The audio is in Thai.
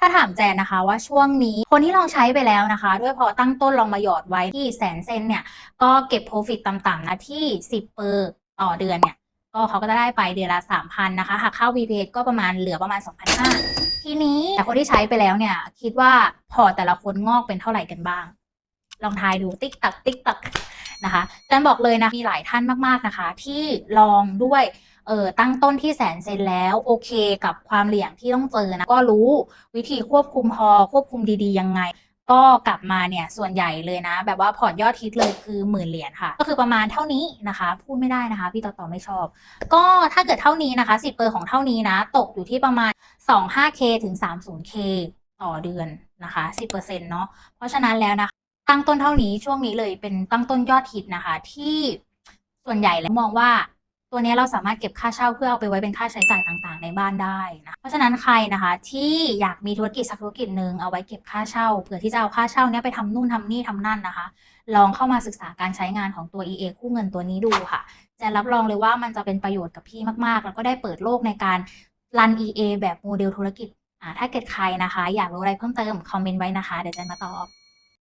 ถ้าถามแจนนะคะว่าช่วงนี้คนที่ลองใช้ไปแล้วนะคะ ด้วยพอตั้งต้นลองมาหยอดไว้ที่แสนเซนเนี่ย ก็เก็บ profit ต่ำๆนะที่ 10 เปอร์ต่อเดือนเนี่ย ก็เขาก็จะได้ไปเดือนละ 3,000 นะคะหากเข้า VPS ก็ประมาณเหลือประมาณ 2,500 ทีนี้แต่คนที่ใช้ไปแล้วเนี่ย คิดว่าพอแต่ละคนงอกเป็นเท่าไหร่กันบ้าง ลองทายดูติ๊กตักติ๊กตักนะคะจันบอกเลยนะมีหลายท่านมากๆนะคะ ที่ลองด้วย เออตั้งต้นที่แสนเซนแล้วโอเคกับความเหลี่ยงที่ต้องเจอนะก็รู้วิธีควบคุมพอควบคุมดี ๆ ยังไงก็กลับมาเนี่ยส่วนใหญ่เลยนะ แบบว่าพอร์ตยอดฮิตเลยคือหมื่นเหรียญค่ะ ก็คือประมาณเท่านี้นะคะ พูดไม่ได้นะคะ พี่ต่อต่อไม่ชอบ ก็ถ้าเกิดเท่านี้นะคะ10เปอร์ของเท่านี้นะ ตกอยู่ที่ประมาณ 25k ถึง 30k ต่อเดือนนะคะ10%เนาะเพราะฉะนั้นแล้วนะคะ ตั้งต้นเท่านี้ช่วงนี้เลยเป็นตั้งต้นยอดฮิตนะคะ ที่ส่วนใหญ่แล้วมองว่า ตัวนี้เราสามารถเก็บค่าเช่าเพื่อเอาไปไว้เป็นค่าใช้จ่ายต่างๆ ในบ้านได้นะเพราะฉะนั้นใครนะคะที่อยากมีธุรกิจสักธุรกิจหนึ่งเอาไว้เก็บค่าเช่าเผื่อที่จะเอาค่าเช่าเนี้ยไปทำนู่นทำนี่ทำนั่นนะคะ ลองเข้ามาศึกษาการใช้งานของตัว EA คู่เงินตัวนี้ดูค่ะ จะรับรองเลยว่ามันจะเป็นประโยชน์กับพี่มากๆ แล้วก็ได้เปิดโลกในการรัน EA แบบโมเดลธุรกิจอ่าถ้าเกิดใครนะคะ อยากรู้อะไรเพิ่มเติมคอมเมนต์ไว้นะคะเดี๋ยวจะมาตอบ